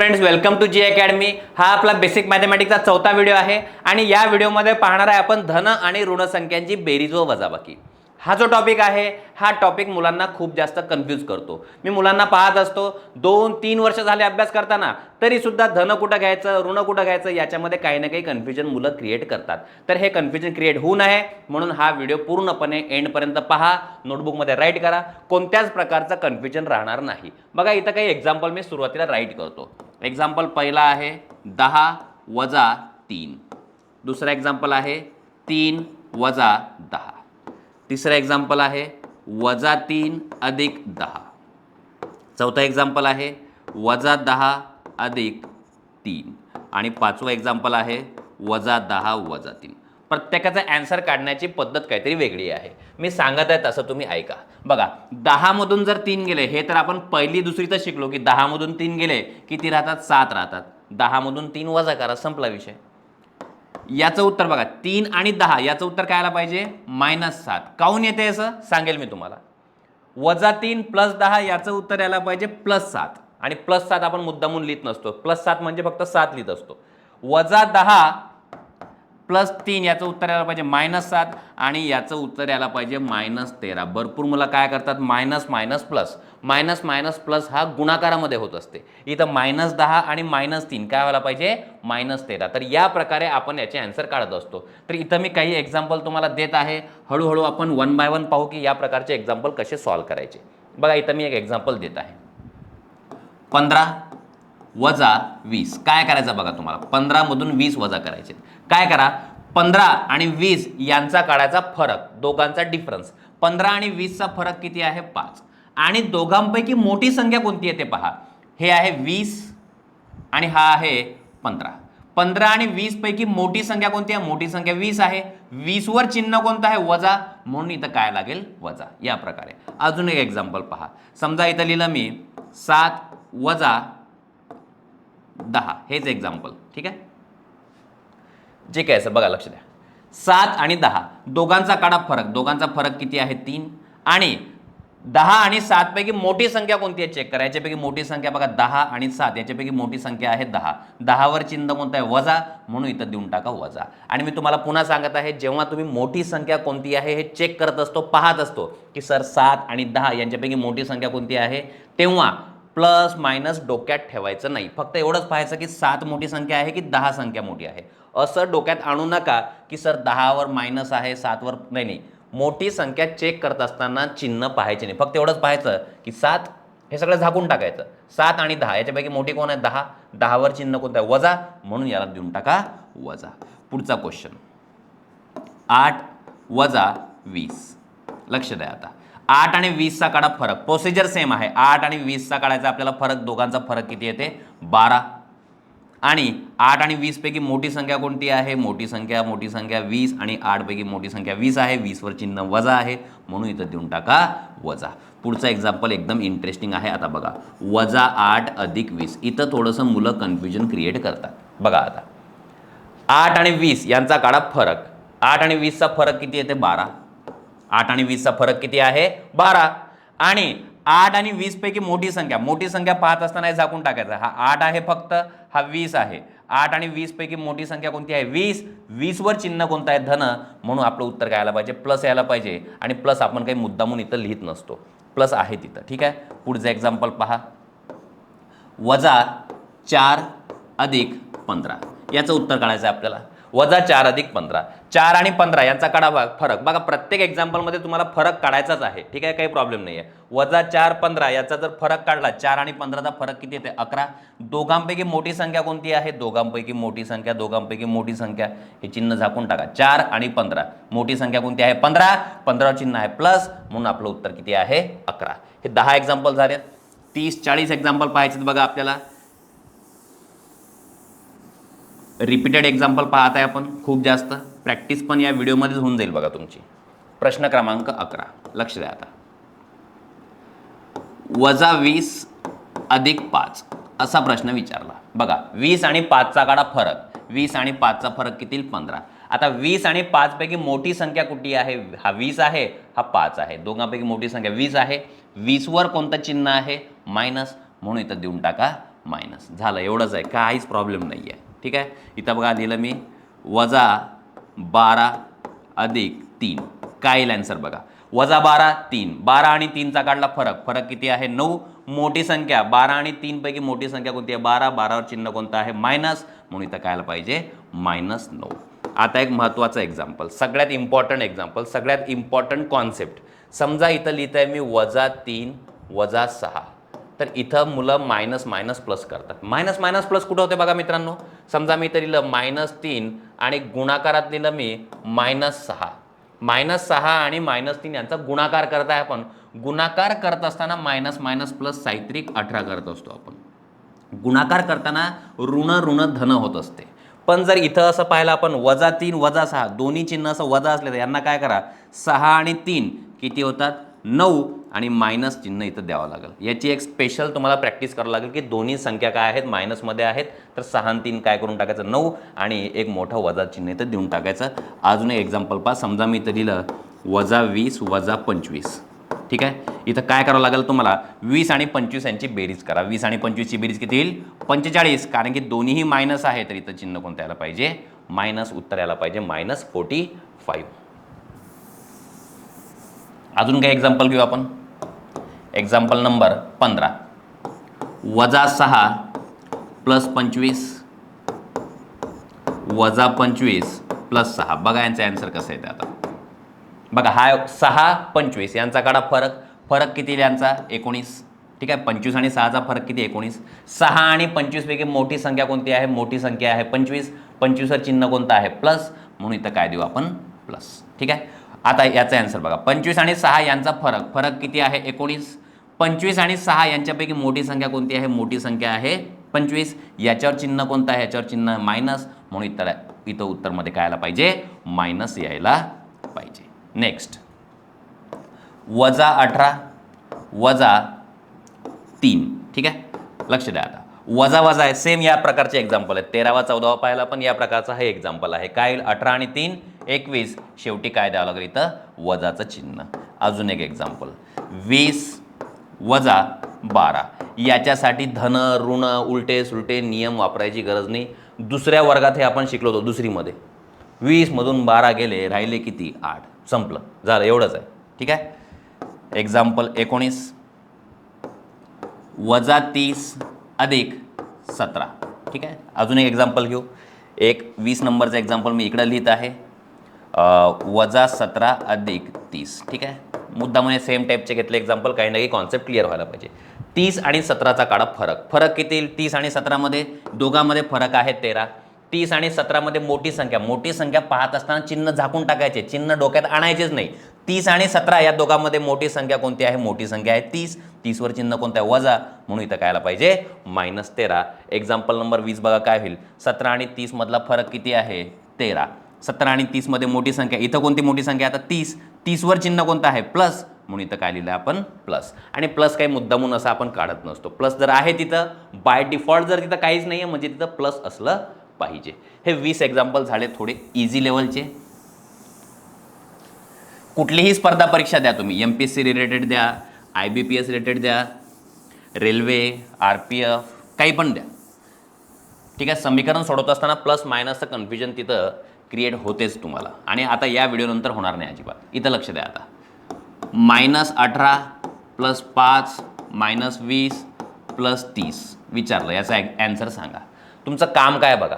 Friends welcome to G academy हा आपला basic मॅथमॅटिकचा चौथा व्हिडिओ आहे. आणि या व्हिडिओमध्ये पाहणार आहे आपण धन आणि ऋण संख्यांची बेरीज व वजाबाकी. हा जो टॉपिक आहे हा टॉपिक मुलांना खूप जास्त कन्फ्यूज करतो. मी मुलांना पाहत असतो दोन तीन वर्ष झाले अभ्यास करताना तरीसुद्धा धन कुठं घ्यायचं ऋण कुठं घ्यायचं याच्यामध्ये काही ना काही कन्फ्युजन मुलं क्रिएट करतात. तर हे कन्फ्युजन क्रिएट होऊ नये म्हणून हा व्हिडिओ पूर्णपणे एंडपर्यंत पहा नोटबुकमध्ये राईट करा. कोणत्याच प्रकारचं कन्फ्युजन राहणार नाही. बघा इथं काही एक्झाम्पल मी सुरुवातीला राईट करतो. एक्झाम्पल पहिला आहे दहा वजा तीन. दुसरा एक्झाम्पल आहे तीन वजा दहा. तिसरं एक्झाम्पल आहे वजा तीन अधिक दहा. चौथा एक्झाम्पल आहे वजा दहा अधिक तीन. आणि पाचवं एक्झाम्पल आहे वजा दहा वजा तीन. प्रत्येकाचा ॲन्सर काढण्याची पद्धत काहीतरी वेगळी आहे. मी सांगत आहे तसं तुम्ही ऐका. बघा दहामधून जर तीन गेले हे तर आपण पहिली दुसरी तर शिकलो की दहामधून तीन गेले किती राहतात? सात राहतात. दहामधून तीन वजा करा संपला विषय. याचं उत्तर बघा तीन आणि दहा याचं उत्तर काय आलं पाहिजे? मायनस सात. काहून येते असं? सांगेल मी तुम्हाला. वजा तीन प्लस दहा याचं उत्तर यायला पाहिजे प्लस सात. आणि प्लस सात आपण मुद्दामून लिहित नसतो. प्लस सात म्हणजे फक्त सात लिहित असतो. वजा दहा प्लस तीन याचं उत्तर यायला पाहिजे मायनस सात आणि याचं उत्तर यायला पाहिजे मायनस तेरा. भरपूर मुलं काय करतात? Minus minus plus. Minus minus plus हा गुणाकारामध्ये होत असते. इथं मायनस दहा आणि मायनस तीन. काय व्हायला पाहिजे? मायनस तेरा. तर या प्रकारे आपण याचे अँसर काढत असतो. तर इथं मी काही एक्झाम्पल तुम्हाला देत आहे. हळूहळू आपण वन बाय वन पाहू की या प्रकारचे एक्झाम्पल कसे सॉल्व्ह करायचे. बघा इथं मी एक एक्झाम्पल देत आहे. पंधरा वजा वीस. काय करायचं बघा तुम्हाला? पंधरामधून वीस वजा करायचे. काय करा? पंधरा आणि वीस यांचा काढायचा फरक. दोघांचा डिफरन्स पंधरा आणि वीसचा फरक किती आहे? पाच. आणि दोघांपैकी मोठी संख्या कोणती आहे ते पहा. हे आहे वीस आणि हा आहे पंधरा. पंधरा आणि वीसपैकी मोठी संख्या कोणती आहे? मोठी संख्या वीस आहे. वीसवर चिन्ह कोणतं आहे? वजा. म्हणून इथं काय लागेल? वजा. या प्रकारे. अजून एक एक्झाम्पल पहा. समजा इथं लिहिलं मी सात वजा दहा. हेच एक्झाम्पल ठीक आहे? जे काय असं बघा लक्ष द्या. सात आणि दहा दोघांचा काढा फरक. दोघांचा फरक किती आहे? तीन. आणि दहा आणि सातपैकी मोठी संख्या कोणती आहे? चेक करा. याच्यापैकी मोठी संख्या बघा दहा आणि सात. याच्यापैकी मोठी संख्या आहे दहा. दहावर चिन्ह कोणतं आहे? वजा. म्हणून इथं देऊन टाका वजा. आणि मी तुम्हाला पुन्हा सांगत आहे जेव्हा तुम्ही मोठी संख्या कोणती आहे हे चेक करत असतो पाहत असतो की सर सात आणि दहा यांच्यापैकी मोठी संख्या कोणती आहे? तेव्हा प्लस मायनस डोक्यात ठेवायचं नाही. फक्त एवढंच पाहायचं की सात मोठी संख्या आहे की दहा संख्या मोठी आहे. असं डोक्यात आणू नका की सर दहावर मायनस आहे सातवर नाही नाही. मोठी संख्या चेक करत असताना चिन्ह पाहायचे नाही. फक्त एवढंच पाहायचं की सात हे सगळं झाकून टाकायचं. सात आणि दहा याच्यापैकी मोठी कोण आहे? दहा. दहावर चिन्ह कोणतं आहे? वजा. म्हणून याला देऊन टाका वजा. पुढचा क्वेश्चन आठ वजा वीस. लक्ष द्या आता. आठ आणि वीसचा काढा फरक. प्रोसिजर सेम आहे. आठ आणि वीसचा काढायचा आपल्याला फरक. दोघांचा फरक किती येते? बारा. आणि आठ आणि वीसपैकी मोठी संख्या कोणती आहे? मोठी संख्या मोठी संख्या वीस आणि आठपैकी मोठी संख्या वीस आहे. वीसवर चिन्ह वजा आहे. म्हणून इथं देऊन टाका वजा. पुढचं एक्झाम्पल एकदम इंटरेस्टिंग आहे. आता बघा. वजा आठ अधिक वीस. इथं थोडंसं मुलं कन्फ्युजन क्रिएट करतात. बघा आता. आठ आणि वीस यांचा काढा फरक. आठ आणि वीसचा फरक किती येते? बारा. आठ आणि वीसचा फरक किती आहे? बारा. आणि आठ आणि वीस पैकी मोठी संख्या. मोठी संख्या पाहत असताना हे झाकून टाकायचं. हा आठ आहे फक्त हा वीस आहे. आठ आणि वीस पैकी मोठी संख्या कोणती आहे? वीस. वीसवर चिन्ह कोणतं आहे? धन. म्हणून आपलं उत्तर काय यायला पाहिजे? प्लस यायला पाहिजे. आणि प्लस आपण काही मुद्दामून इथं लिहित नसतो. प्लस आहे तिथं. ठीक आहे? पुढचं एक्झाम्पल पहा. वजा चार अधिक पंधरा. याचं उत्तर काढायचं आहे आपल्याला. वजा चार अधिक पंधरा. चार आणि पंधरा यांचा काढा भाग फरक. बघा प्रत्येक एक्झाम्पलमध्ये तुम्हाला फरक काढायचाच आहे. ठीक आहे? काही प्रॉब्लेम नाही आहे वजा चार पंधरा याचा जर फरक काढला चार आणि पंधराचा फरक किती येते अकरा. दोघांपैकी मोठी संख्या कोणती आहे? दोघांपैकी मोठी संख्या दोघांपैकी मोठी संख्या. हे चिन्ह झाकून टाका. चार आणि पंधरा. मोठी संख्या कोणती आहे? पंधरा. पंधरा चिन्ह आहे प्लस म्हणून आपलं उत्तर किती आहे? अकरा. हे दहा एक्झाम्पल झाले. तीस चाळीस एक्झाम्पल पाहायचे बघा आपल्याला. रिपीटेड एक्झाम्पल पाहत आहे आपण खूप जास्त. प्रॅक्टिस पण या व्हिडिओमध्येच होऊन जाईल बघा तुमची. प्रश्न क्रमांक अकरा. लक्ष द्या आता. वजा वीस अधिक पाच असा प्रश्न विचारला. बघा वीस आणि पाचचा काढा फरक. वीस आणि पाचचा फरक किती पंधरा. आता वीस आणि पाचपैकी मोठी संख्या कुठली आहे? हा वीस आहे हा पाच आहे. दोघांपैकी मोठी संख्या वीस आहे. वीसवर कोणतं चिन्ह आहे? मायनस. म्हणून इथं देऊन टाका मायनस. झालं एवढंच आहे. काहीच प्रॉब्लेम नाही आहे ठीक आहे? इथं बघा लिहिलं मी वजा बारा अधिक तीन. काय येईल आन्सर बघा. वजा बारा तीन. बारा आणि तीनचा काढला फरक. फरक किती आहे? नऊ. मोठी संख्या. बारा आणि तीनपैकी मोठी संख्या कोणती आहे? बारा. बारावर चिन्ह कोणतं आहे? मायनस म्हणून इथं काय पाहिजे? मायनस नऊ. आता एक महत्त्वाचं एक्झाम्पल सगळ्यात इम्पॉर्टंट एक्झाम्पल सगळ्यात इम्पॉर्टंट कॉन्सेप्ट समजा इथं लिहित आहे मी वजा तीन वजा सहा. तर इथं मुलं मायनस मायनस प्लस करतात. मायनस मायनस प्लस कुठं होते बघा मित्रांनो? समजा मी इथं लिहिलं मायनस तीन आणि गुणाकारात लिहिलं मी मायनस सहा. मायनस सहा आणि मायनस तीन यांचा गुणाकार करत आहे आपण. गुणाकार करत असताना मायनस मायनस प्लस साहित्रिक अठरा करत असतो आपण. गुणाकार करताना ऋण ऋण धन होत असते. पण जर इथं असं पाहिलं आपण वजा तीन वजा सहा दोन्ही चिन्ह असं वजा असले तर यांना काय करा? सहा आणि तीन किती होतात? नऊ. आणि मायनस चिन्ह इथं द्यावं लागेल. याची एक स्पेशल तुम्हाला प्रॅक्टिस करावं लागेल की दोन्ही संख्या काय आहेत? मायनसमध्ये आहेत. तर सहा तीन काय करून टाकायचं? नऊ आणि एक मोठं वजा चिन्ह इथं देऊन टाकायचं. अजून एक एक्झाम्पल पहा. समजा मी इथं दिलं वजा वीस वजा पंचवीस. ठीक आहे? इथं काय करावं लागेल तुम्हाला? वीस आणि पंचवीस यांची बेरीज करा. वीस आणि पंचवीसची बेरीज किती येईल? पंचेचाळीस. कारण की दोन्हीही मायनस आहे तर इथं चिन्ह कोणतं यायला पाहिजे? मायनस उत्तर यायला पाहिजे. मायनस फोर्टी फाईव्ह अजून काय एक्झाम्पल घेऊ आपण? एक्झाम्पल नंबर पंधरा. वजा सहा प्लस पंचवीस. वजा पंचवीस प्लस सहा. बघा यांचा ॲन्सर कसं येतं आता. बघा हा सहा पंचवीस यांचा काढा फरक. फरक किती यांचा? एकोणीस. ठीक आहे? पंचवीस आणि सहाचा फरक किती? एकोणीस. सहा आणि पंचवीसपैकी मोठी संख्या कोणती आहे? मोठी संख्या आहे पंचवीस. पंचवीसवर चिन्ह कोणतं आहे? प्लस. म्हणून इथं काय देऊ आपण? प्लस. ठीक आहे? आता याचा आन्सर बघा. पंचवीस आणि सहा यांचा फरक. फरक किती आहे? एकोणीस. पंचवीस आणि सहा यांच्यापैकी मोठी संख्या कोणती आहे? मोठी संख्या आहे पंचवीस. याच्यावर चिन्ह कोणतं आहे? याच्यावर चिन्ह मायनस म्हणून इतर इथं उत्तरमध्ये काय आला पाहिजे? मायनस यायला पाहिजे. नेक्स्ट वजा अठरा. वजा तीन. ठीक आहे? लक्ष द्या आता. वजा वजा आहे. सेम या प्रकारचे एक्झाम्पल आहेत. तेरावा चौदावा पाहिला पण या प्रकारचा हे एक्झाम्पल आहे. काय अठरा आणि तीन. एकवीस. शेवटी काय द्यावं लागेल इथं? वजाचं चिन्ह. अजून एक एक्झाम्पल वीस वजा बारा. याच्यासाठी धन ऋण उलटे सुलटे नियम वापरायची गरज नाही. दुसऱ्या वर्गात हे आपण शिकलो होतो दुसरीमध्ये. वीसमधून बारा गेले राहिले किती? आठ. संपलं. झालं. एवढंच आहे. ठीक आहे? एक्झाम्पल एकोणीस. वजा तीस अधिक सतरा. ठीक आहे? अजून एक एक्झाम्पल घेऊ. एक वीस नंबरचं एक्झाम्पल मी इकडं लिहित आहे. वजा सतरा अधिक तीस. ठीक आहे? मुद्दा म्हणजे सेम टाईपचे घेतले एक्झाम्पल काही ना काही कॉन्सेप्ट क्लिअर व्हायला पाहिजे. तीस आणि सतराचा काढा फरक. फरक किती? येईल तीस आणि सतरामध्ये दोघांमध्ये फरक आहे तेरा. तीस आणि सतरामध्ये मोठी संख्या. मोठी संख्या पाहत असताना चिन्ह झाकून टाकायचे. चिन्ह डोक्यात आणायचेच नाही. तीस आणि सतरा या दोघांमध्ये मोठी संख्या कोणती आहे? मोठी संख्या आहे तीस. तीसवर चिन्ह कोणतं आहे? वजा. म्हणून इथं कायला पाहिजे? मायनस तेरा. एक्झाम्पल नंबर वीस बघा काय होईल. सतरा आणि तीसमधला फरक किती आहे? तेरा. सतरा आणि तीसमध्ये मोठी संख्या. इथं कोणती मोठी संख्या? आता तीस. तीसवर चिन्ह कोणतं आहे? प्लस. म्हणून इथं काय लिहिलं आहे आपण? प्लस. आणि प्लस काही मुद्दामून असं आपण काढत नसतो. प्लस जर आहे तिथं बाय डिफॉल्ट जर तिथं काहीच नाही आहे म्हणजे तिथं प्लस असलं पाहिजे. हे वीस एक्झाम्पल झाले थोडे इझी लेवलचे कुठलीही स्पर्धा परीक्षा द्या तुम्ही. M P S C related द्या I B P S related द्या रेल्वे आर पी एफ काही पण द्या. ठीक आहे? समीकरण सोडवत असताना प्लस मायनसचं कन्फ्युजन तिथं. क्रिएट होतेच तुम्हाला. आणि आता या व्हिडिओनंतर होणार नाही अजिबात. इथं लक्ष द्या आता. मायनस अठरा प्लस पाच मायनस वीस प्लस तीस. विचारलं याचा ॲन्सर सांगा. तुमचं काम काय बघा?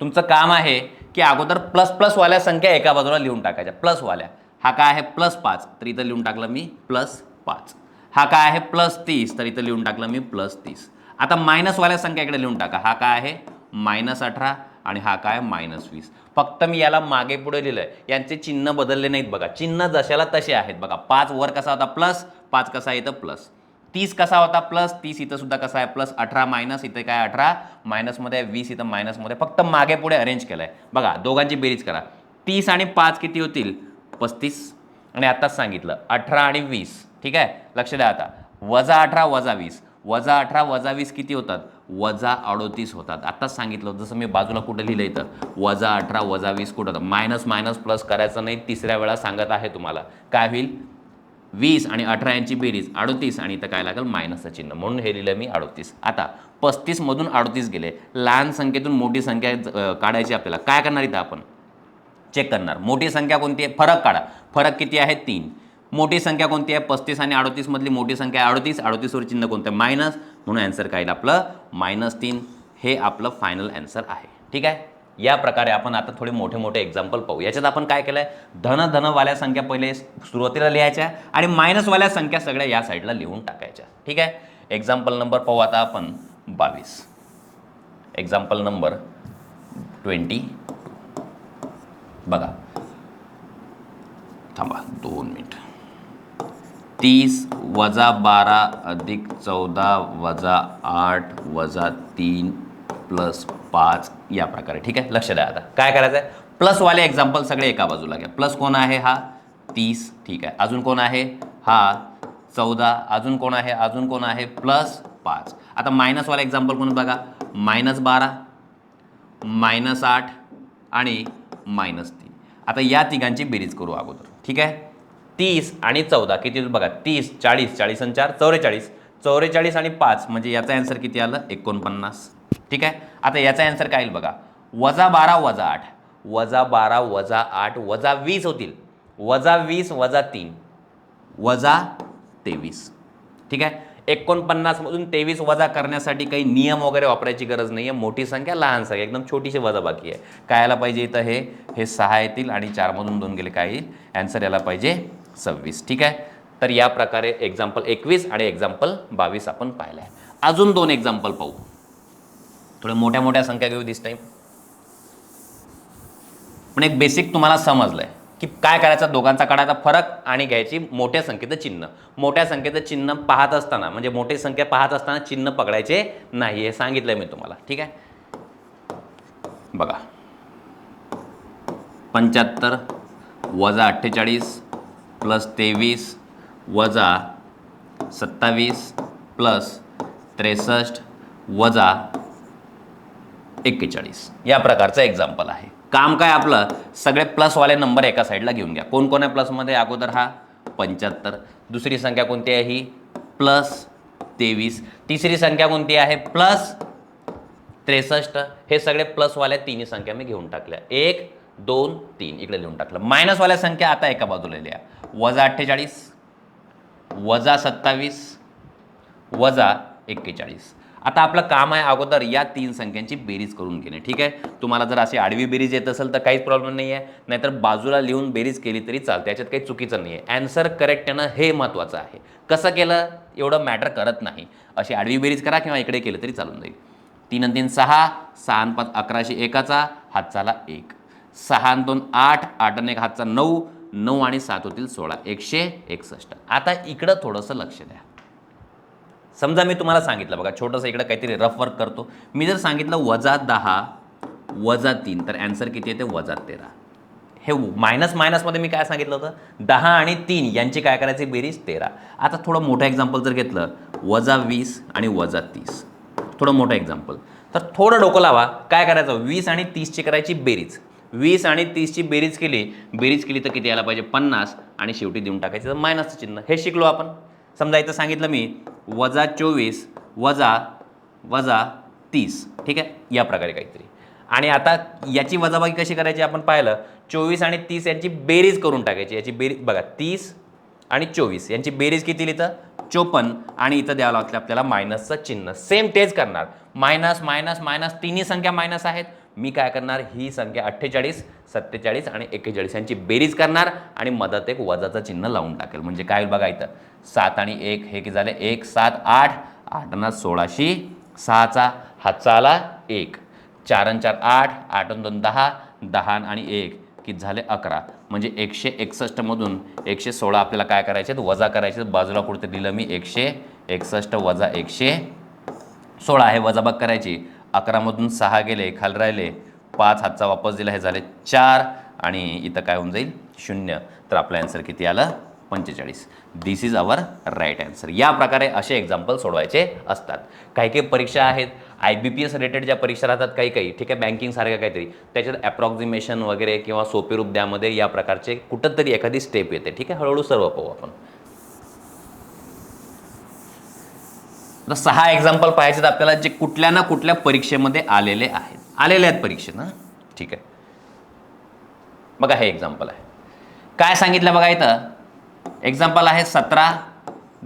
तुमचं काम आहे की अगोदर प्लस प्लसवाल्या संख्या एका बाजूला लिहून टाकायच्या. प्लसवाल्या हा काय आहे? प्लस पाच. तर इथं लिहून टाकलं मी प्लस पाच. हा काय आहे? प्लस तीस. तर इथं लिहून टाकलं मी प्लस तीस. आता मायनसवाल्या संख्या इकडे लिहून टाका. हा काय आहे? मायनस अठरा आणि हा काय? मायनस वीस. फक्त मी याला मागे पुढे लिहिलं आहे यांचे चिन्ह बदलले नाहीत बघा. चिन्ह जशाला तसे आहेत बघा. पाच वर कसा होता? प्लस पाच कसा येतं प्लस तीस कसा होता? प्लस तीस इथं सुद्धा कसा आहे? प्लस अठरा मायनस इथे काय? अठरा. मायनसमध्ये आहे वीस इथं मायनसमध्ये फक्त मागे पुढे अरेंज केलं आहे बघा दोघांची बेरीज करा. तीस आणि पाच किती होतील? पस्तीस. आणि आत्ताच सांगितलं. अठरा आणि वीस. ठीक आहे? लक्ष द्या आता. वजा अठरा वजा वीस. वजा अठरा वजा वीस किती होतात? वजा अडोतीस होतात. आत्ताच सांगितलं होतं, जसं मी बाजूला कुठं लिहिलं इथं वजा अठरा वजा वीस कुठं होतं मायनस मायनस प्लस करायचं नाही तिसऱ्या वेळा सांगत आहे तुम्हाला. काय होईल? वीस आणि अठरा यांची बेरीज अडोतीस आणि इथं काय लागेल? मायनसचं चिन्ह. म्हणून हे लिहिलं मी अडोतीस. आता पस्तीसमधून अडोतीस गेले. लहान संख्येतून मोठी संख्या काढायची आपल्याला. काय करणार इथं आपण? चेक करणार. मोठी संख्या कोणती आहे? फरक काढा. फरक किती आहे? तीन. मोठी संख्या कोणती आहे? पस्तीस आणि अडतीसमधली मोठी संख्या आहे अडतीस. अडतीसवर चिन्ह कोणतं आहे? मायनस. म्हणून आन्सर काय येईल आपलं? मायनस तीन. हे आपलं फायनल आन्सर आहे. ठीक आहे? या प्रकारे आपण आता थोडे मोठे मोठे एक्झाम्पल पाहू. याच्यात आपण काय केलं आहे धन धनवाल्या संख्या पहिले सुरुवातीला लिहायच्या आणि मायनसवाल्या संख्या सगळ्या या साईडला लिहून टाकायच्या. ठीक आहे? एक्झाम्पल नंबर पाहू आता आपण बावीस. एक्झाम्पल नंबर ट्वेंटी बघा. थांबा. दोन मिनिट तीस वजा बारा अधिक चौदा वजा आठ वजा तीन प्लस पाच या प्रकारे. ठीक आहे? लक्ष द्या आता. काय करायचं आहे प्लसवाले एक्झाम्पल सगळे एका बाजूला घ्या. प्लस कोण आहे हा? तीस. ठीक आहे. अजून कोण आहे? हा. चौदा. अजून कोण आहे? अजून कोण आहे? प्लस पाच. आता मायनसवाला एक्झाम्पल कोण बघा? मायनस बारा मायनस आठ आणि मायनस तीन. आता या तिघांची बेरीज करू अगोदर. ठीक आहे? तीस आणि चौदा. किती बघा? तीस चाळीस. चाळीस आणि चार चौवेचाळीस. चौवेचाळीस आणि पाच. म्हणजे याचा ॲन्सर किती आलं? एकोणपन्नास. ठीक आहे? आता याचा ॲन्सर काय येईल बघा? वजा बारा वजा आठ. वजा बारा वजा आठ वजा वीस होतील. वजा वीस वजा तीन. वजा तेवीस. ठीक आहे? एकोणपन्नासमधून तेवीस वजा करण्यासाठी काही नियम वगैरे वापरायची गरज नाही आहे मोठी संख्या लहान संख्या. एकदम छोटीशी वजा बाकी आहे. काय यायला पाहिजे इथं? हे हे सहा येतील आणि चारमधून दोन गेले. काय येईल? ॲन्सर यायला पाहिजे सव्वीस ठीक आहे? तर या प्रकारे एक्झाम्पल एकवीस आणि एक्झाम्पल बावीस आपण पाहिलं आहे अजून दोन एक्झाम्पल पाहू. थोड्या मोठ्या मोठ्या संख्या घेऊ दिस टाईम पण एक बेसिक तुम्हाला समजलं आहे की काय करायचं दोघांचा काढायचा फरक आणि घ्यायची मोठ्या संख्येचं चिन्ह. मोठ्या संख्येचं चिन्ह पाहत असताना म्हणजे मोठी संख्या पाहत असताना चिन्ह पकडायचे नाही हे सांगितलं मी तुम्हाला ठीक आहे? बघा. पंच्याहत्तर वजा अठ्ठेचाळीस प्लस तेवीस वजा सत्तावीस प्लस त्रेसष्ट वजा एक्केचाळीस. या प्रकारचं एक्झाम्पल आहे. काम काय आपलं? सगळे प्लसवाले नंबर एका साईडला घेऊन घ्या. कोण कोण आहे प्लसमध्ये अगोदर हा पंच्याहत्तर. दुसरी संख्या कोणती आहे ही? प्लस तेवीस. तिसरी संख्या कोणती आहे? प्लस त्रेसष्ट. हे सगळे प्लसवाल्या तिन्ही संख्या मी घेऊन टाकल्या. एक दोन तीन. इकडे लिहून टाकलं. मायनसवाल्या संख्या आता एका बाजूला लिहा. वजा अठ्ठेचाळीस वजा सत्तावीस वजा एक्केचाळीस. आता आपलं काम आहे अगोदर या तीन संख्यांची बेरीज करून घेणे ठीक आहे? तुम्हाला जर अशी आडवी बेरीज येत असेल तर काहीच प्रॉब्लेम नाही आहे नाहीतर बाजूला लिहून बेरीज केली तरी चालते. याच्यात काही चुकीचं नाही आहे ॲन्सर करेक्ट येणं हे महत्त्वाचं आहे. कसं केलं? एवढं मॅटर करत नाही. अशी आडवी बेरीज करा किंवा इकडे केलं तरी चालून जाईल. तीन आणि तीन सहा. सहा पाच अकराशे एकाचा हातचाला एक. सहा दोन आठ आठ आणि एक हातचा नऊ नऊ आणि सात होतील सोळा. एकशे एकसष्ट. आता इकडं थोडंसं लक्ष द्या. समजा मी तुम्हाला सांगितलं बघा छोटंसं इकडं काहीतरी रफ वर्क करतो. मी जर सांगितलं वजा दहा वजा तीन तर ॲन्सर किती येते? वजा तेरा. हे मायनस मायनसमध्ये मी काय सांगितलं होतं? दहा आणि तीन यांची काय करायची? बेरीज तेरा. आता थोडं मोठं एक्झाम्पल जर घेतलं वजा वीस आणि वजा तीस. थोडं मोठं एक्झाम्पल तर थोडं डोकं लावा. काय करायचं? वीस आणि तीसची करायची बेरीज. वीस आणि तीसची बेरीज केली बेरीज केली तर किती यायला पाहिजे? पन्नास. आणि शेवटी देऊन टाकायचं तर मायनसचं चिन्ह. हे शिकलो आपण. समजा इथं सांगितलं मी वजा चोवीस वजा वजा तीस. ठीक आहे? या प्रकारे काहीतरी. आणि आता याची वजाबाकी कशी करायची आपण पाहिलं? चोवीस आणि तीस यांची बेरीज करून टाकायची. याची बेरीज बघा तीस आणि चोवीस. यांची बेरीज किती लिहितं? चोपन्न. आणि इथं द्यावं लागतं आपल्याला मायनसचं चिन्ह. सेम तेच करणार. Minus minus minus. तिन्ही संख्या मायनस आहेत. मी काय करणार? ही संख्या अठ्ठेचाळीस सत्तेचाळीस आणि एक्केचाळीस यांची बेरीज करणार आणि मदत एक वजाचं चिन्ह लावून टाकेल. म्हणजे काय होईल बघा इथं? सात आणि एक हे किती झाले? एक सात आठ. आठ ना सोळाशे सहाचा हातचा आला एक. चार आणि चार आठ. आठ दोन दहा. दहा आणि एक. की झाले? अकरा. म्हणजे एकशे एकसष्टमधून एकशे सोळा आपल्याला काय करायचे वजा करायचे बाजूला कुठं दिलं मी? एकशे एकसष्ट वजा एकशे सोळा. हे वजाबाग करायची. अकरामधून सहा गेले खाली राहिले. पाच हातचा वापस दिला हे झाले चार. आणि इथं काय होऊन जाईल? शून्य. तर आपलं ॲन्सर किती आलं? पंचेचाळीस. This is our right answer या प्रकारे असे एक्झाम्पल सोडवायचे असतात. काही काही परीक्षा आहेत. I B P S related ज्या परीक्षा राहतात काही काही ठीक आहे बँकिंगसारख्या काहीतरी त्याच्यात ॲप्रॉक्झिमेशन वगैरे किंवा सोपे रूप द्यामध्ये या प्रकारचे कुठंतरी एखादी स्टेप येते ठीक आहे हळूहळू सर्व पाहू आपण. आता सहा एक्झाम्पल पाहायचे आपल्याला जे कुठल्या ना कुठल्या परीक्षेमध्ये आलेले आहेत. आलेले आहेत परीक्षेत ना ठीक आहे. बघा हे एक्झाम्पल आहे. काय सांगितलं बघा इथं? एक्झाम्पल आहे सतरा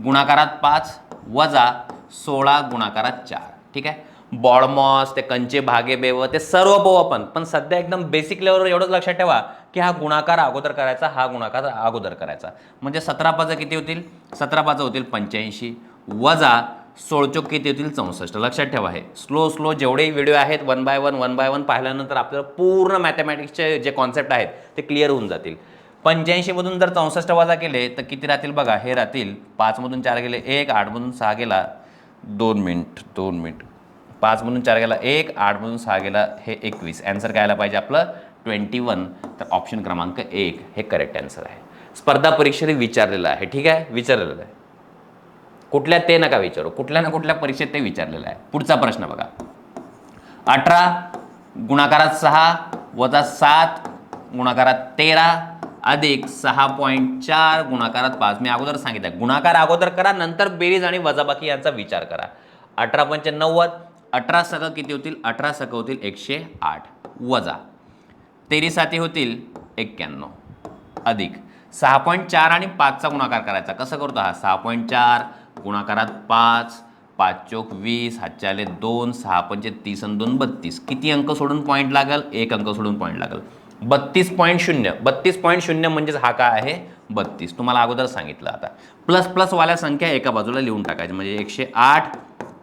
गुणाकारात पाच वजा सोळा गुणाकारात चार. ठीक आहे? बॉडमॉस ते कंचे भागे बेव ते सर्व पाहू आपण. पण सध्या एकदम बेसिक लेवलवर एवढंच लक्षात ठेवा की हा गुणाकार अगोदर करायचा हा गुणाकार अगोदर करायचा. म्हणजे सतरा पाच किती होतील? सतरा पाच होतील पंच्याऐंशी. वजा सोळचोक किती होतील चौसष्ट. लक्षात ठेवा आहे स्लो स्लो जेवढेही व्हिडिओ आहेत one by one one by one पाहिल्यानंतर आपल्याला पूर्ण मॅथमॅटिक्सचे जे कॉन्सेप्ट आहेत ते क्लिअर होऊन जातील. पंच्याऐंशीमधून जर चौसष्ट वजा केले तर किती राहतील बघा? हे राहतील. पाचमधून चार गेले एक. आठमधून सहा गेला दोन मिनिट दोन मिनिट पाचमधून चार गेला एक. आठमधून सहा गेला हे एकवीस. ॲन्सर काय आला पाहिजे आपलं? ट्वेंटी वन तर ऑप्शन क्रमांक एक. हे करेक्ट ॲन्सर आहे. स्पर्धा परीक्षेत विचारलेलं आहे. ठीक आहे? विचारलेलं आहे. कुठल्या ते नका विचारू. कुठल्या ना कुठल्या परीक्षेत ते विचारलेलं आहे. पुढचा प्रश्न बघा. अठरा गुणाकारात सहा वजा सात गुणाकारात तेरा अधिक सहा पॉईंट चार गुणाकारात पाच. मी अगोदर सांगितलं. गुणाकार अगोदर करा नंतर बेरीज आणि वजाबाकी यांचा विचार करा. अठरा पंच नव्वद अठरा सक किती होतील? अठरा सक होतील एकशे आठ. वजा. तेरी साती होतील एक्क्याण्णव. अधिक. सहा पॉईंट चार आणि पाचचा गुणाकार करायचा. कसं करतो हा? सहा पॉईंट चार गुणाकारात पाच पाच चोक वीस हातच्याले दोन सहा पंचे तीस आणि दोन बत्तीस. किती अंक सोडून पॉईंट लागेल? एक अंक सोडून पॉईंट लागेल. बत्तीस पॉईंट शून्य. बत्तीस पॉईंट शून्य म्हणजेच हा काय आहे? बत्तीस. तुम्हाला अगोदर सांगितलं आता. प्लस प्लसवाल्या संख्या एका बाजूला लिहून टाकायची. म्हणजे एकशे आठ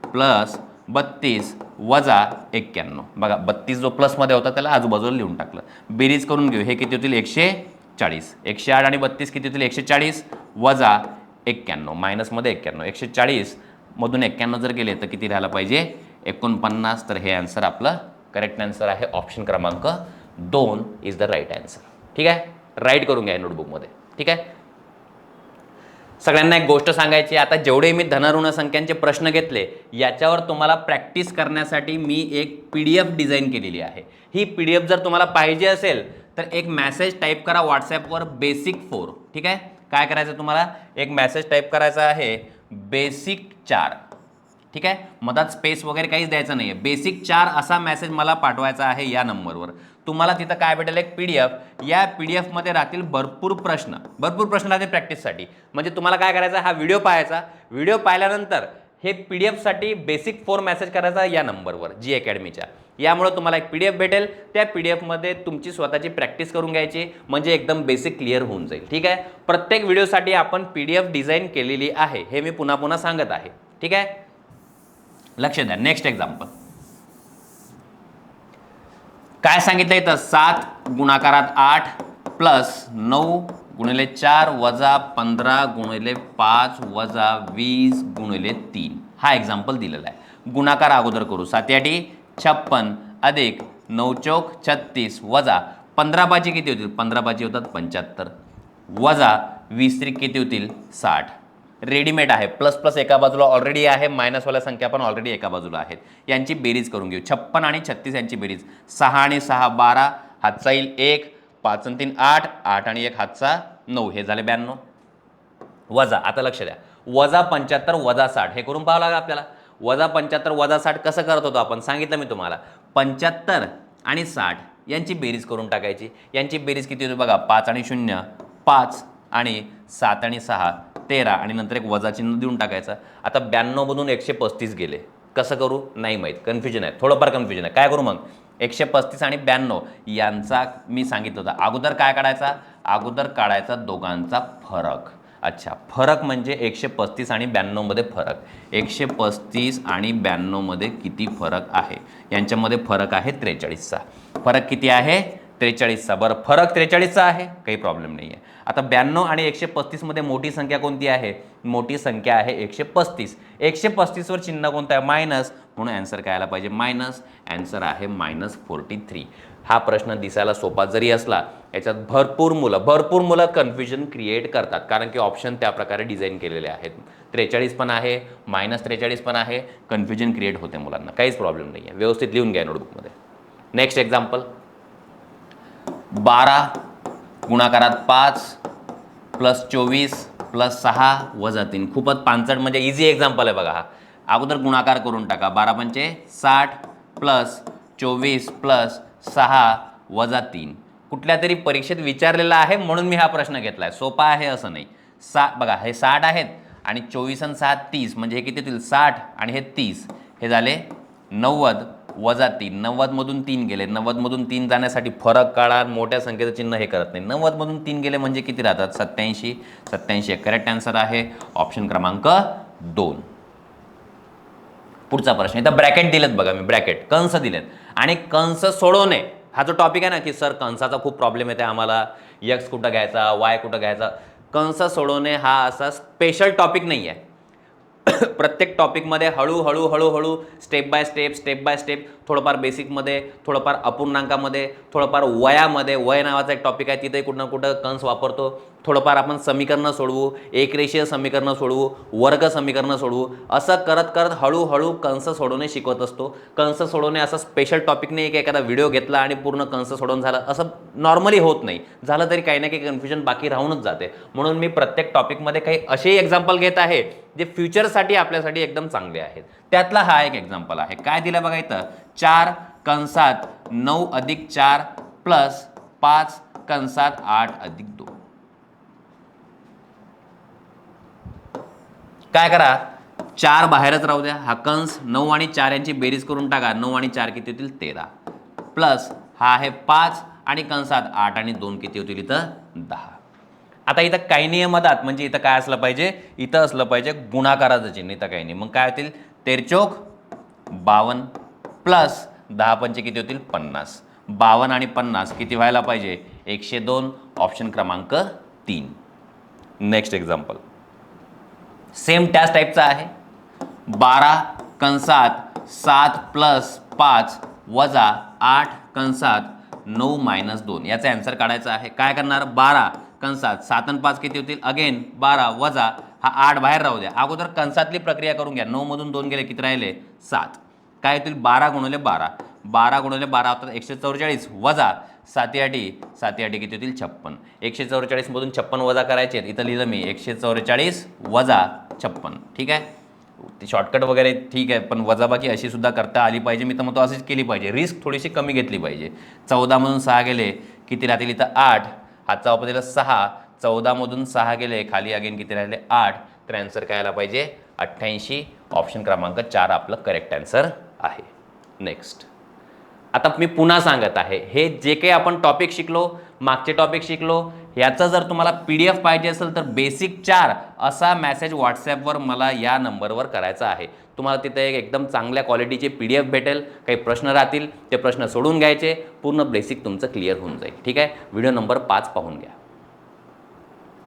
प्लस बत्तीस वजा एक्क्याण्णव. बघा बत्तीस जो प्लसमध्ये होता त्याला आजूबाजूला लिहून टाकलं. बेरीज करून घेऊ. हे किती होतील? एकशे चाळीस. एकशे आठ आणि बत्तीस किती होतील? एकशे चाळीस. वजा एक्क्याण्णव मायनसमध्ये एक्क्याण्णव एकशे चाळीसमधून एक्क्याण्णव जर गेले तर किती राहायला पाहिजे? एकोणपन्नास. तर हे आन्सर आपलं करेक्ट आन्सर आहे. ऑप्शन क्रमांक दोन इज द राईट आन्सर ठीक आहे? राईट करून घ्या नोटबुकमध्ये ठीक आहे? सगळ्यांना एक गोष्ट सांगायची आता जेवढे मी धनऋण संख्यांचे प्रश्न घेतले याच्यावर तुम्हाला प्रॅक्टिस करण्यासाठी मी एक पी डी एफ डिझाईन केलेली आहे. ही पी डी एफ जर तुम्हाला पाहिजे असेल तर एक मॅसेज टाईप करा व्हॉट्सॲपवर बेसिक फोर ठीक आहे? काय करायचं तुम्हाला? एक मॅसेज टाईप करायचा आहे बेसिक चार. ठीक आहे? मधात स्पेस वगैरे काहीच द्यायचं नाही आहे बेसिक चार असा मेसेज मला पाठवायचा आहे या नंबरवर तुम्हाला तिथं काय भेटेल? एक पी डी एफ या पी डी एफमध्ये राहतील भरपूर प्रश्न. भरपूर प्रश्न राहतील प्रॅक्टिससाठी म्हणजे तुम्हाला काय करायचा? हा व्हिडिओ पाहायचा. व्हिडिओ पाहिल्यानंतर हे पी डी एफसाठी बेसिक फोर मेसेज करायचा या नंबरवर जी अकॅडमीच्या यामुळे तुम्हाला एक पी डी एफ भेटेल. त्या पी डी एफमध्ये तुमची स्वतःची प्रॅक्टिस करून घ्यायची. म्हणजे एकदम बेसिक क्लिअर होऊन जाईल. ठीक आहे? प्रत्येक व्हिडिओसाठी आपण पी डी एफ डिझाईन केलेली आहे. हे मी पुन्हा पुन्हा सांगत आहे. ठीक आहे? लक्ष द्या. नेक्स्ट एक्झाम्पल काय सांगितलं इथं? सात गुणाकारात आठ प्लस नऊ गुणिले चार वजा पंधरा गुणिले पाच वजा वीस गुणिले तीन. हा एक्झाम्पल दिलेला आहे. गुणाकार अगोदर करू. सात्याठी छप्पन अधिक नऊ चौक छत्तीस वजा पंधरा बाजी किती होतील? पंधरा बाजी होतात पंच्याहत्तर. वजा वीस त्रिक किती होतील? साठ. रेडीमेड आहे. प्लस प्लस एका बाजूला ऑलरेडी आहे. मायनसवाल्या संख्या पण ऑलरेडी एका बाजूला आहेत. यांची बेरीज करून घेऊ. छप्पन आणि छत्तीस यांची बेरीज. सहा आणि सहा बारा. हातचा येईल एक. पाच आणि तीन आठ. आठ आणि एक हातचा नऊ. हे झाले ब्याण्णव. वजा आता लक्ष द्या. वजा पंच्याहत्तर वजा साठ. हे करून पाहावं लागेल आपल्याला. वजा पंच्याहत्तर वजा साठ कसं करत होतो आपण? सांगितलं मी तुम्हाला. पंच्याहत्तर आणि साठ यांची बेरीज करून टाकायची. यांची बेरीज किती होती बघा? पाच आणि शून्य पाच आणि सात आणि सहा तेरा. आणि नंतर एक वजा चिन्ह देऊन टाकायचं. आता ब्याण्णवमधून एकशे पस्तीस गेले. कसं करू? नाही माहीत. कन्फ्युजन आहे. थोडंफार कन्फ्युजन आहे. काय करू मग? एकशे पस्तीस आणि ब्याण्णव यांचा मी सांगितलं होतं. अगोदर काय काढायचा? अगोदर काढायचा दोघांचा फरक. अच्छा फरक म्हणजे एकशे पस्तीस आणि ब्याण्णवमध्ये फरक. एकशे पस्तीस आणि ब्याण्णवमध्ये किती फरक आहे? यांच्यामध्ये फरक आहे त्रेचाळीसचा. फरक किती आहे? त्रेचाळीसचा. बरं फरक त्रेचाळीसचा आहे. काही प्रॉब्लेम नाही आहे आता ब्याण्णव आणि एकशे पस्तीसमध्ये मोठी संख्या कोणती आहे? मोठी संख्या आहे एकशे पस्तीस. एकशे पस्तीसवर चिन्ह कोणतं आहे? मायनस. म्हणून अँसर काय आला पाहिजे? मायनस. अँसर आहे मायनस फोर्टी थ्री हा प्रश्न दिसायला सोपा जरी असला याच्यात भरपूर मुलं भरपूर मुलं कन्फ्युजन क्रिएट करतात. कारण की ऑप्शन त्या प्रकारे डिझाईन केलेले आहेत. त्रेचाळीस पण आहे मायनस त्रेचाळीस पण आहे कन्फ्युजन क्रिएट होते मुलांना. काहीच प्रॉब्लेम नाही आहे व्यवस्थित लिहून घ्या नोटबुकमध्ये नेक्स्ट एक्झाम्पल बारा गुणाकारात पाच प्लस चोवीस प्लस सहा वजा तीन. खूपच पानसट म्हणजे इझी एक्झाम्पल आहे बघा हा. अगोदर गुणाकार करून टाका. बारा पंचे साठ प्लस चोवीस प्लस सहा वजा तीन. कुठल्या तरी परीक्षेत विचारलेला आहे म्हणून मी हा प्रश्न घेतला आहे सोपा आहे असं नाही. सा बघा हे साठ आहेत आणि चोवीस आणि सात तीस. म्हणजे हे किती होतील साठ आणि हे तीस. हे झाले नव्वद. वजा तीन. नव्वदमधून तीन गेले. नव्वदमधून तीन जाण्यासाठी फरक काळा मोठ्या संख्येचं चिन्ह हे करत नाही. नव्वदमधून तीन गेले म्हणजे किती राहतात? सत्याऐंशी सत्याऐंशी करेक्ट आन्सर आहे. ऑप्शन क्रमांक दोन. पुढचा प्रश्न. इथं ब्रॅकेट दिलेत बघा मी ब्रॅकेट कंस दिलेत. आणि कंस सोडवणे हा जो टॉपिक आहे ना की सर कंसाचा खूप प्रॉब्लेम येते आम्हाला. यक्स कुठं घ्यायचा? वाय कुठं घ्यायचा? कंस सोडवणे हा असा स्पेशल टॉपिक नाही आहे प्रत्येक टॉपिकमध्ये हळूहळू हळूहळू step by step step by step थोडंफार बेसिकमध्ये थोडंफार अपूर्णांकामध्ये थोडंफार वयामध्ये वय नावाचा एक टॉपिक आहे तिथे कुठं ना कुठं कंस वापरतो. थोडंफार आपण समीकरणं सोडवू एकरेषीय समीकरणं सोडवू वर्ग समीकरणं सोडवू असं करत करत हळूहळू कंस सोडवणे शिकवत असतो. कंस सोडवणे असं स्पेशल टॉपिकने एक एखादा व्हिडिओ घेतला आणि पूर्ण कंस सोडवून झालं असं नॉर्मली होत नाही. झालं तरी काही ना काही कन्फ्युजन बाकी राहूनच जाते. म्हणून मी प्रत्येक टॉपिकमध्ये काही असेही एक्झाम्पल घेत आहे जे फ्युचरसाठी आपल्या आपल्यासाठी एकदम चांगले आहेत. त्यातला हा एक एक्झाम्पल आहे. काय दिलं बघा इथं? चार कंसात नऊ अधिक चार प्लस पाच कंसात आठ अधिक दोन. काय करा? चार बाहेरच राहू द्या. हा कंस नऊ आणि चार यांची बेरीज करून टाका. नऊ आणि चार किती होतील? तेरा. प्लस हा आहे पाच आणि कंसात आठ आणि दोन किती होतील इथं? दहा. आता इथं काही नियमतात म्हणजे इथं काय असलं पाहिजे? इथं असलं पाहिजे गुणाकाराचं चिन्ह. इथं काही नाही. मग काय होतील? तेरचोक बावन्न प्लस दहा पंचे किती होतील? पन्नास. बावन्न आणि पन्नास किती व्हायला पाहिजे? एकशे दोन. ऑप्शन क्रमांक तीन. नेक्स्ट एक्झाम्पल सेम त्याच टाईपचा आहे. बारा कंसात सात प्लस पाच वजा आठ कंसात नऊ मायनस दोन. याचा आन्सर काढायचा आहे. काय करणार? बारा कंसात सात आणि पाच किती होतील? अगेन बारा वजा हा आठ बाहेर राहू द्या. अगोदर कंसातली प्रक्रिया करून घ्या. नऊमधून दोन गेले किती राहिले? सात. काय होतील? बारा गुणवले बारा. बारा गुणवले बारा होतात एकशे चौवेचाळीस. वजा साती आठी साती आठी किती होतील? छप्पन. एकशे चौवेचाळीसमधून छप्पन वजा करायचे आहेत. इथं लिहिलं मी. एकशे चौवेचाळीस वजा छप्पन. ठीक आहे? ते शॉर्टकट वगैरे ठीक आहे पण वजाबाकी अशी सुद्धा करता आली पाहिजे. मी तर म्हणतो अशीच केली पाहिजे. रिस्क थोडीशी कमी घेतली पाहिजे. चौदामधून सहा गेले किती राहतील? इथं आठ. हातचा वापर दिला सहा चौदामधून सहा गेले खाली अगेन किती राहिले? आठ. तर ॲन्सर काय आला पाहिजे? अठ्ठ्याऐंशी. ऑप्शन क्रमांक चार आपलं करेक्ट आन्सर आहे. नेक्स्ट आता मी पुन्हा सांगत आहे. हे जे काही आपण टॉपिक शिकलो मागचे टॉपिक शिकलो. याचा जर तुम्हाला पी डी एफ पाहिजे असेल तर बेसिक चार असा मॅसेज व्हॉट्सॲपवर मला या नंबरवर करायचा आहे. तुम्हाला तिथे एक एकदम चांगल्या क्वालिटीचे पी डी एफ भेटेल. काही प्रश्न राहतील ते प्रश्न सोडून घ्यायचे. पूर्ण बेसिक तुमचं क्लिअर होऊन जाईल. ठीक आहे? व्हिडिओ नंबर पाच पाहून घ्या.